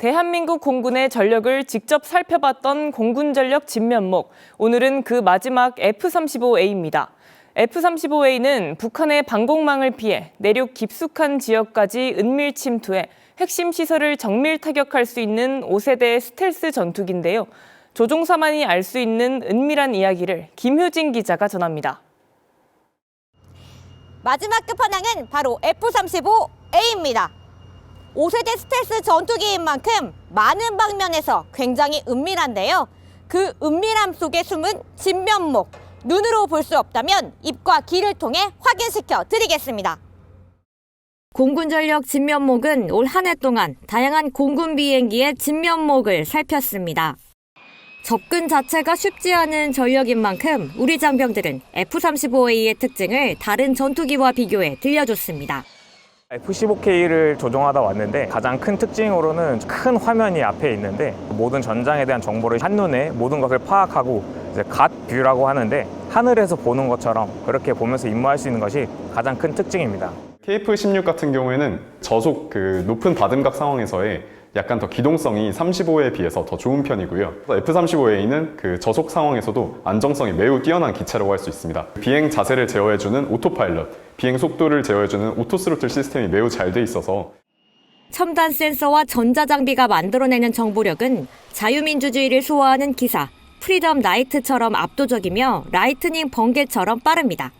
대한민국 공군의 전력을 직접 살펴봤던 공군 전력 진면목. 오늘은 그 마지막 F-35A입니다. F-35A는 북한의 방공망을 피해 내륙 깊숙한 지역까지 은밀 침투해 핵심 시설을 정밀 타격할 수 있는 5세대 스텔스 전투기인데요. 조종사만이 알 수 있는 은밀한 이야기를 김효진 기자가 전합니다. 마지막 끝판왕은 바로 F-35A입니다. 5세대 스텔스 전투기인 만큼 많은 방면에서 굉장히 은밀한데요. 그 은밀함 속에 숨은 진면목. 눈으로 볼 수 없다면 입과 귀를 통해 확인시켜 드리겠습니다. 공군전력 진면목은 올 한 해 동안 다양한 공군 비행기의 진면목을 살폈습니다. 접근 자체가 쉽지 않은 전력인 만큼 우리 장병들은 F-35A의 특징을 다른 전투기와 비교해 들려줬습니다. F-15K를 조종하다 왔는데 가장 큰 특징으로는 큰 화면이 앞에 있는데 모든 전장에 대한 정보를 한눈에 모든 것을 파악하고 이제 갓 뷰라고 하는데 하늘에서 보는 것처럼 그렇게 보면서 임무할 수 있는 것이 가장 큰 특징입니다. KF-16 같은 경우에는 저속 그 높은 바듬각 상황에서의 약간 더 기동성이 35에 비해서 더 좋은 편이고요. F-35A는 그 저속 상황에서도 안정성이 매우 뛰어난 기체라고 할 수 있습니다. 비행 자세를 제어해주는 오토파일럿, 비행 속도를 제어해주는 오토스로틀 시스템이 매우 잘 돼 있어서 첨단 센서와 전자장비가 만들어내는 정보력은 자유민주주의를 소화하는 기사 프리덤 라이트처럼 압도적이며 라이트닝 번개처럼 빠릅니다.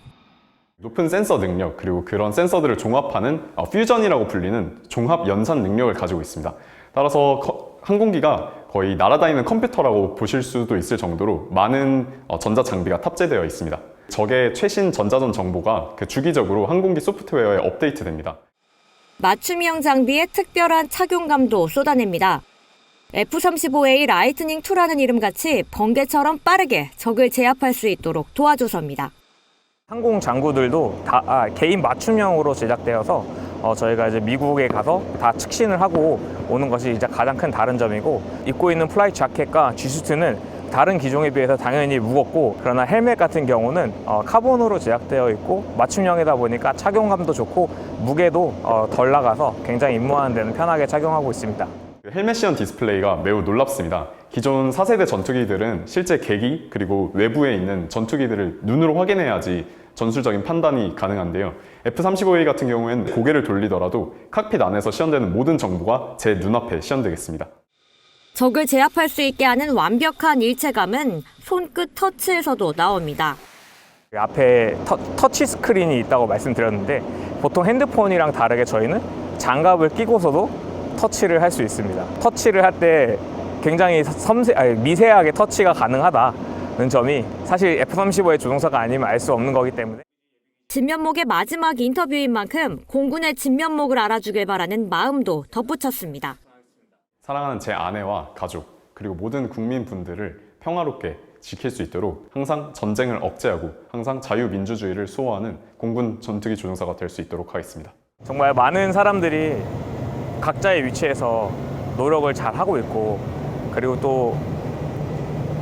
높은 센서 능력 그리고 그런 센서들을 종합하는 어, 퓨전이라고 불리는 종합 연산 능력을 가지고 있습니다. 따라서 커- 항공기가 거의 날아다니는 컴퓨터라고 보실 수도 있을 정도로 많은 어, 전자 장비가 탑재되어 있습니다. 적의 최신 전자전 정보가 그 주기적으로 항공기 소프트웨어에 업데이트됩니다. 맞춤형 장비에 특별한 착용감도 쏟아냅니다. F-35A 라이트닝 2라는 이름같이 번개처럼 빠르게 적을 제압할 수 있도록 도와줘서입니다. 항공 장구들도 다 아, 개인 맞춤형으로 제작되어서 어, 저희가 이제 미국에 가서 다 측신을 하고 오는 것이 이제 가장 큰 다른 점이고 입고 있는 플라이 자켓과 G수트는 다른 기종에 비해서 당연히 무겁고 그러나 헬멧 같은 경우는 어, 카본으로 제작되어 있고 맞춤형이다 보니까 착용감도 좋고 무게도 어, 덜 나가서 굉장히 임무하는 데는 편하게 착용하고 있습니다. 그 헬멧시언 디스플레이가 매우 놀랍습니다. 기존 4세대 전투기들은 실제 계기 그리고 외부에 있는 전투기들을 눈으로 확인해야지 전술적인 판단이 가능한데요. F-35A 같은 경우에는 고개를 돌리더라도 칵핏 안에서 시연되는 모든 정보가 제 눈앞에 시연되겠습니다. 적을 제압할 수 있게 하는 완벽한 일체감은 손끝 터치에서도 나옵니다. 그 앞에 터, 치 스크린이 있다고 말씀드렸는데 보통 핸드폰이랑 다르게 저희는 장갑을 끼고서도 터치를 할 수 있습니다. 터치를 할 때 굉장히 섬세, 아니, 미세하게 터치가 가능하다는 점이 사실 F-35의 조종사가 아니면 알 수 없는 거기 때문에 진면목의 마지막 인터뷰인 만큼 공군의 진면목을 알아주길 바라는 마음도 덧붙였습니다. 사랑하는 제 아내와 가족 그리고 모든 국민분들을 평화롭게 지킬 수 있도록 항상 전쟁을 억제하고 항상 자유민주주의를 수호하는 공군 전투기 조종사가 될 수 있도록 하겠습니다. 정말 많은 사람들이 각자의 위치에서 노력을 잘 하고 있고 그리고 또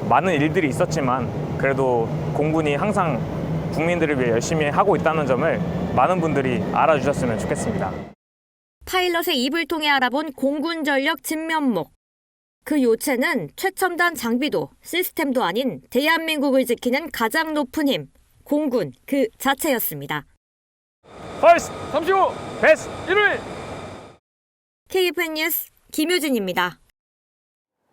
많은 일들이 있었지만 그래도 공군이 항상 국민들을 위해 열심히 하고 있다는 점을 많은 분들이 알아주셨으면 좋겠습니다. 파일럿의 입을 통해 알아본 공군 전력 진면목. 그 요체는 최첨단 장비도 시스템도 아닌 대한민국을 지키는 가장 높은 힘, 공군 그 자체였습니다. 펄스 35 베스 1위 KFN 뉴스 김효진입니다.